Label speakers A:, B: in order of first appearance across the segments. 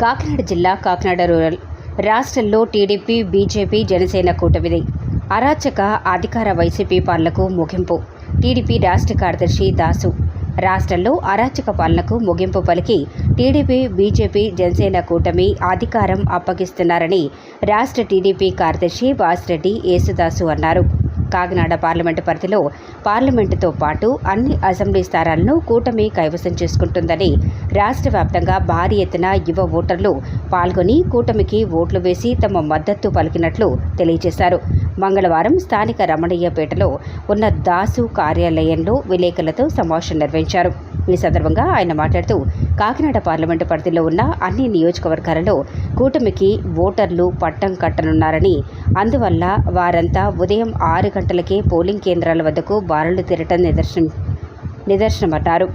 A: కాకినాడ జిల్లా కాకినాడ రూరల్ రాష్ట్రంలో TDP BJP Janasena కూటమిది అరాచక అధికార వైసీపీ పాలనకు ముగింపు. టీడీపీ రాష్ట్ర కార్యదర్శి దాసు. రాష్ట్రంలో అరాచక పాలనకు ముగింపు పలికి టీడీపీ బీజేపీ జనసేన కూటమి అధికారం అప్పగిస్తున్నారని రాష్ట్ర టీడీపీ కార్యదర్శి వాసిరెడ్డి యేసుదాసు అన్నారు. కాకినాడ పార్లమెంటు పరిధిలో పార్లమెంటుతో పాటు అన్ని అసెంబ్లీ స్థానాలను కూటమి కైవసం చేసుకుంటుందని రాష్ట్ర వ్యాప్తంగా భారీ ఎత్తున యువ ఓటర్లు పాల్గొని కూటమికి ఓట్లు వేసి తమ మద్దతు పలికినట్లు తెలియజేశారు. మంగళవారం స్థానిక రమణయ్యపేటలో ఉన్న దాసు కార్యాలయంలో విలేకరులతో సమావేశం నిర్వహించారు. ఈ సందర్భంగా ఆయన మాట్లాడుతూ కాకినాడ పార్లమెంటు పరిధిలో ఉన్న అన్ని నియోజకవర్గాలలో కూటమికి ఓటర్లు పట్టం కట్టనున్నారని అందువల్ల వారంతా ఉదయం ఆరు గంటలకే పోలింగ్ కేంద్రాల వద్దకు బారులు తిరటం నిదర్శనం నిదర్శనమన్నారు.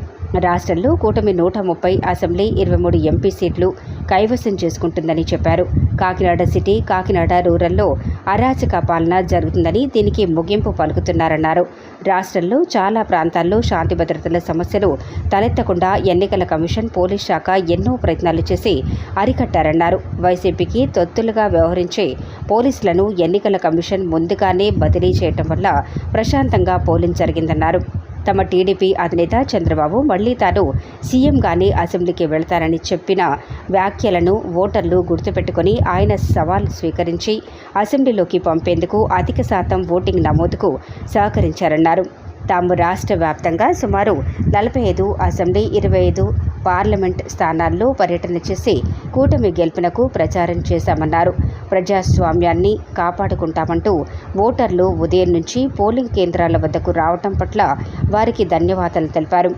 A: రాష్ట్రంలో కూటమి నూట ముప్పై అసెంబ్లీ ఇరవై మూడు ఎంపీ సీట్లు కైవసం చేసుకుంటుందని చెప్పారు. కాకినాడ సిటీ కాకినాడ రూరల్లో అరాచక పాలన జరుగుతుందని దీనికి ముగింపు పలుకుతున్నారన్నారు. రాష్ట్రంలో చాలా ప్రాంతాల్లో శాంతి భద్రతల సమస్యలు తలెత్తకుండా ఎన్నికల కమిషన్ పోలీస్ శాఖ ఎన్నో ప్రయత్నాలు చేసి అరికట్టారన్నారు. వైసీపీకి తొత్తులుగా వ్యవహరించే పోలీసులను ఎన్నికల కమిషన్ ముందుగానే బదిలీ చేయటం వల్ల ప్రశాంతంగా పోలింగ్ జరిగిందన్నారు. తమ టీడీపీ అధినేత చంద్రబాబు మళ్ళీ తాను సీఎంగానే అసెంబ్లీకి వెళతారని చెప్పిన వ్యాఖ్యలను ఓటర్లు గుర్తుపెట్టుకుని ఆయన సవాల్ స్వీకరించి అసెంబ్లీలోకి పంపేందుకు అధిక శాతం ఓటింగ్ నమోదుకు సహకరించారన్నారు. తాము రాష్ట్ర వ్యాప్తంగా సుమారు నలభై ఐదు అసెంబ్లీ ఇరవై ఐదు పార్లమెంట్ స్థానాల్లో పర్యటన చేసి కూటమి గెలుపునకు ప్రచారం చేశామన్నారు. ప్రజాస్వామ్యాన్ని కాపాడుకుంటామంటూ ఓటర్లు ఉదయం నుంచి పోలింగ్ కేంద్రాల వద్దకు రావటం పట్ల వారికి ధన్యవాదాలు తెలిపారు.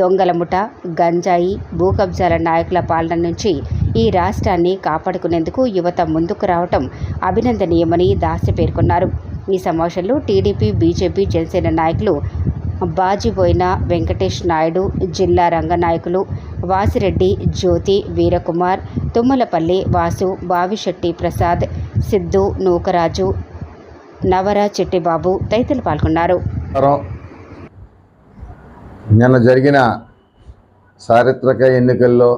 A: దొంగల ముఠ గంజాయి భూకబ్జాల నాయకుల పాలన నుంచి ఈ రాష్ట్రాన్ని కాపాడుకునేందుకు యువత ముందుకు రావటం అభినందనీయమని దాసి పేర్కొన్నారు. ఈ సమావేశంలో టీడీపీ బీజేపీ జనసేన నాయకులు బాజిబోయిన వెంకటేష్ నాయుడు జిల్లా రంగనాయకులు వాసిరెడ్డి జ్యోతి వీరకుమార్ తుమ్మలపల్లి వాసు బావిశెట్టి ప్రసాద్ సిద్ధు నూకరాజు నవర చెట్టిబాబు తదితరులు పాల్గొన్నారు.
B: నిన్న జరిగిన చారిత్రక ఎన్నికల్లో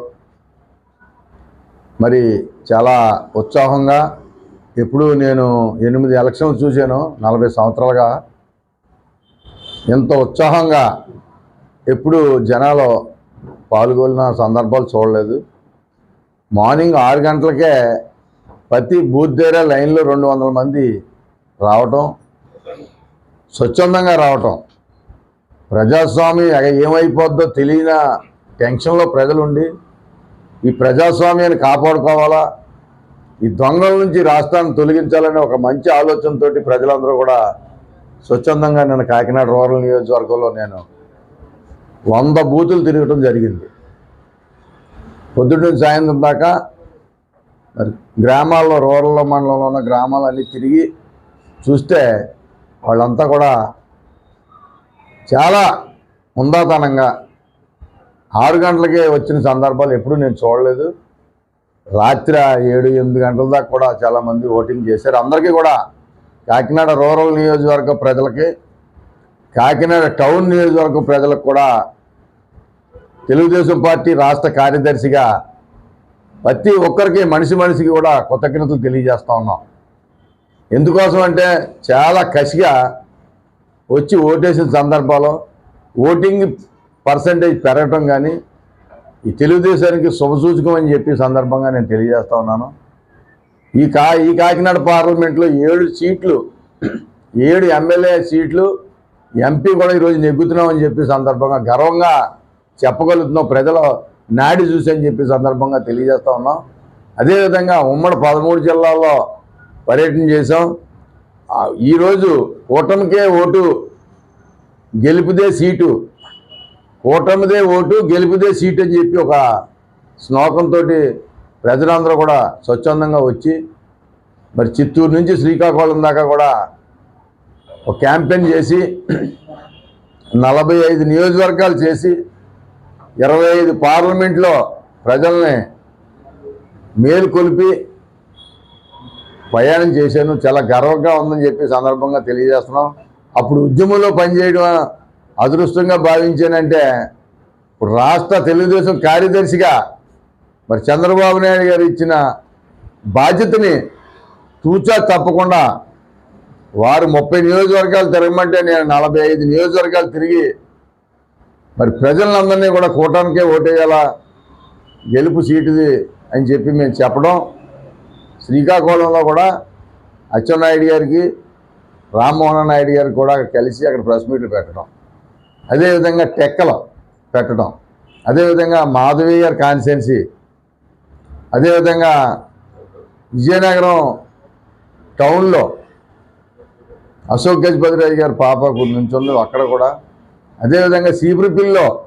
B: మరి చాలా ఉత్సాహంగా ఎప్పుడు నేను ఎనిమిది ఎలక్షన్లు చూశాను నలభై సంవత్సరాలుగా. ఎంత ఉత్సాహంగా ఎప్పుడు జనాలు పాల్గొన్న సందర్భాలు చూడలేదు. మార్నింగ్ ఆరు గంటలకే ప్రతి బూత్ దగ్గర లైన్లో రెండు వందల మంది రావటం స్వచ్ఛందంగా రావటం. ప్రజాస్వామి ఏమైపోద్దో తెలియని టెన్షన్లో ప్రజలు ఉండి ఈ ప్రజాస్వామ్యాన్ని కాపాడుకోవాలా ఈ దొంగల నుంచి రాష్ట్రాన్ని తొలగించాలనే ఒక మంచి ఆలోచనతోటి ప్రజలందరూ కూడా స్వచ్ఛందంగా నేను కాకినాడ రూరల్ నియోజకవర్గంలో నేను వంద బూతులు తిరగటం జరిగింది. పొద్దున్న సాయంత్రం దాకా మరి గ్రామాల్లో రూరల్ మండలంలో ఉన్న గ్రామాలన్నీ తిరిగి చూస్తే వాళ్ళంతా కూడా చాలా ఉందాతనంగా ఆరు గంటలకే వచ్చిన సందర్భాలు ఎప్పుడూ నేను చూడలేదు. రాత్రి ఏడు ఎనిమిది గంటల దాకా కూడా చాలామంది ఓటింగ్ చేశారు. అందరికీ కూడా కాకినాడ రూరల్ నియోజకవర్గ ప్రజలకి కాకినాడ టౌన్ నియోజకవర్గం ప్రజలకు కూడా తెలుగుదేశం పార్టీ రాష్ట్ర కార్యదర్శిగా ప్రతి ఒక్కరికి మనిషి మనిషికి కూడా కృతజ్ఞతలు తెలియజేస్తూ ఉన్నాం. ఎందుకోసం అంటే చాలా కసిగా వచ్చి ఓటేసిన సందర్భాల్లో ఓటింగ్ పర్సంటేజ్ పెరగటం కానీ ఈ తెలుగుదేశానికి శుభసూచకం అని చెప్పి సందర్భంగా నేను తెలియజేస్తా ఉన్నాను. ఈ కా ఈ కాకినాడ పార్లమెంట్లో ఏడు సీట్లు ఏడు ఎమ్మెల్యే సీట్లు ఎంపీ కూడా ఈరోజు నెగ్గుతున్నామని చెప్పి సందర్భంగా గర్వంగా చెప్పగలుగుతున్నాం. ప్రజలు నాడి చూసి అని చెప్పి సందర్భంగా తెలియజేస్తూ ఉన్నాం. అదేవిధంగా ఉమ్మడి పదమూడు జిల్లాల్లో పర్యటన చేసాం ఈరోజు కూటమికే ఓటు గెలుపుదే సీటు. కూటమిదే ఓటు గెలుపుదే సీటు అని చెప్పి ఒక శ్లోకంతో ప్రజలందరూ కూడా స్వచ్ఛందంగా వచ్చి మరి చిత్తూరు నుంచి శ్రీకాకుళం దాకా కూడా ఒక క్యాంపెయిన్ చేసి నలభై ఐదు నియోజకవర్గాలు చేసి ఇరవై ఐదు పార్లమెంట్లో ప్రజల్ని మేలుకొలిపి ప్రయాణం చేశాను. చాలా గర్వంగా ఉందని చెప్పి సందర్భంగా తెలియజేస్తున్నాం. అప్పుడు ఉద్యమంలో పనిచేయడం అదృష్టంగా భావించానంటే ఇప్పుడు రాష్ట్ర తెలుగుదేశం కార్యదర్శిగా మరి చంద్రబాబు నాయుడు గారు ఇచ్చిన బాధ్యతని తూచా తప్పకుండా వారు ముప్పై నియోజకవర్గాలు తిరగమంటే నేను నలభై ఐదు నియోజకవర్గాలు తిరిగి మరి ప్రజలందరినీ కూడా కూటానికే ఓటేయాలా? గెలుపు సీటుది అని చెప్పి మేము చెప్పడం. శ్రీకాకుళంలో కూడా అచ్చెన్నాయుడు గారికి రామ్మోహన్ నాయుడు గారికి కూడా కలిసి అక్కడ ప్రెస్ మీట్లు పెట్టడం. అదేవిధంగా టెక్కలో పెట్టడం. అదేవిధంగా మాధవి గారి కాన్స్టెన్సీ అదేవిధంగా విజయనగరం టౌన్లో అశోక్ గజపతిరాజు గారు పాప నుంచుంది అక్కడ కూడా. అదేవిధంగా సీపురిపిల్లో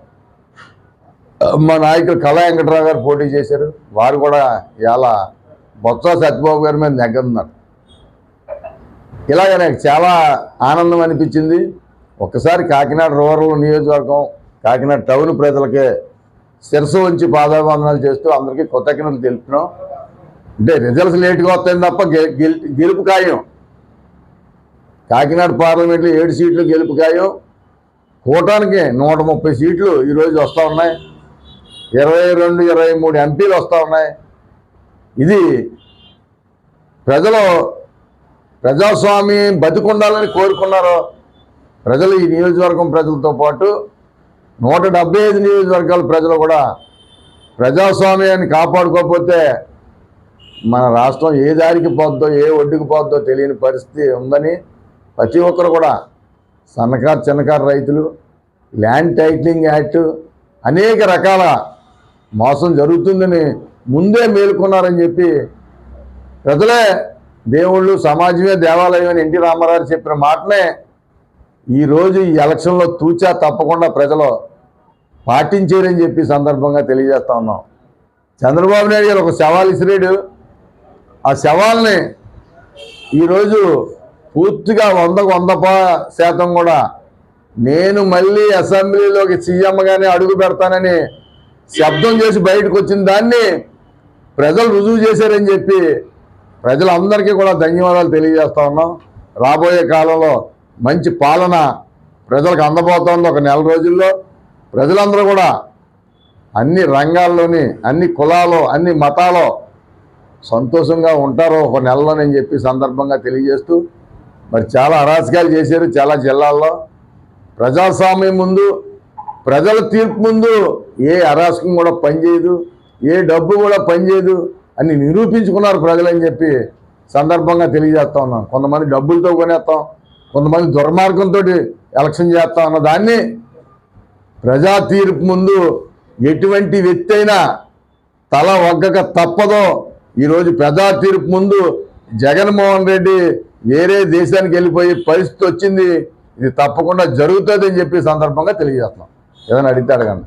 B: మా నాయకులు కళా వెంకటరావు గారు పోటీ చేశారు. వారు కూడా ఇలా బొత్స సత్యబాబు గారి మీద నెగ్గన్నారు ఇలాగ నాకు చాలా ఆనందం అనిపించింది. ఒక్కసారి కాకినాడ రూరల్ నియోజకవర్గం కాకినాడ టౌన్ ప్రజలకే శిరసు ఉంచి పాదాభివందనాలు చేస్తూ అందరికీ కృతజ్ఞతలు తెలుపుతున్నాం. అంటే రిజల్ట్స్ లేట్గా వస్తాయి తప్ప గె- గెలుపు ఖాయం. కాకినాడ పార్లమెంట్లో ఏడు సీట్లు గెలుపుకాయో. కూటానికి నూట ముప్పై సీట్లు ఈరోజు వస్తూ ఉన్నాయి. ఇరవై రెండు ఇరవై మూడు ఎంపీలు వస్తూ ఉన్నాయి. ఇది ప్రజలు ప్రజాస్వామ్యం బతికుండాలని కోరుకున్నారు ప్రజలు ఈ నియోజకవర్గం ప్రజలతో పాటు నూట డెబ్బై ఐదు నియోజకవర్గాల ప్రజలు కూడా ప్రజాస్వామ్యాన్ని కాపాడుకోకపోతే మన రాష్ట్రం ఏ దారికి పోద్దో ఏ ఒడ్డుకు పోద్దో తెలియని పరిస్థితి ఉందని ప్రతి ఒక్కరు కూడా సన్నకారు చిన్నకారు రైతులు ల్యాండ్ టైటిలింగ్ యాక్ట్ అనేక రకాల మోసం జరుగుతుందని ముందే మేలుకున్నారని చెప్పి ప్రజలే దేవుళ్ళు సమాజమే దేవాలయం అని ఎన్టీ రామారావు చెప్పిన మాటనే ఈరోజు ఈ ఎలక్షన్లో తూచా తప్పకుండా ప్రజలు పాటించారని చెప్పి సందర్భంగా తెలియజేస్తా ఉన్నాం. చంద్రబాబు నాయుడు గారు ఒక సవాల్ ఇసిరాడు. ఆ సవాల్ని ఈరోజు పూర్తిగా వందకు వంద శాతం కూడా. నేను మళ్ళీ అసెంబ్లీలోకి సీఎంగానే అడుగు పెడతానని శబ్దం చేసి బయటకు వచ్చిన దాన్ని ప్రజలు రుజువు చేశారని చెప్పి ప్రజలందరికీ కూడా ధన్యవాదాలు తెలియజేస్తా ఉన్నాం. రాబోయే కాలంలో మంచి పాలన ప్రజలకు అందబోతోంది ఒక నెల రోజుల్లో. ప్రజలందరూ కూడా అన్ని రంగాల్లోని అన్ని కులాలు అన్ని మతాలు సంతోషంగా ఉంటారు ఒక నెలలోనని చెప్పి సందర్భంగా తెలియజేస్తూ మరి చాలా అరాచకాలు చేశారు చాలా జిల్లాల్లో. ప్రజాస్వామ్యం ముందు ప్రజల తీర్పు ముందు ఏ అరాచకం కూడా పనిచేయదు ఏ డబ్బు కూడా పనిచేయదు అని నిరూపించుకున్నారు ప్రజలని చెప్పి సందర్భంగా తెలియజేస్తా ఉన్నాం కొంతమంది డబ్బులతో కొనేస్తాం కొంతమంది దుర్మార్గంతో ఎలక్షన్ చేస్తాం అన్న దాన్ని ప్రజా తీర్పు ముందు ఎటువంటి వ్యక్తి అయినా తల వగ్గక తప్పదో ఈరోజు ప్రజా తీర్పు ముందు జగన్మోహన్ రెడ్డి వేరే దేశానికి వెళ్ళిపోయే పరిస్థితి వచ్చింది ఇది తప్పకుండా జరుగుతుంది అని చెప్పి సందర్భంగా తెలియజేస్తున్నాం. ఏదైనా అడిగితే అడగండి.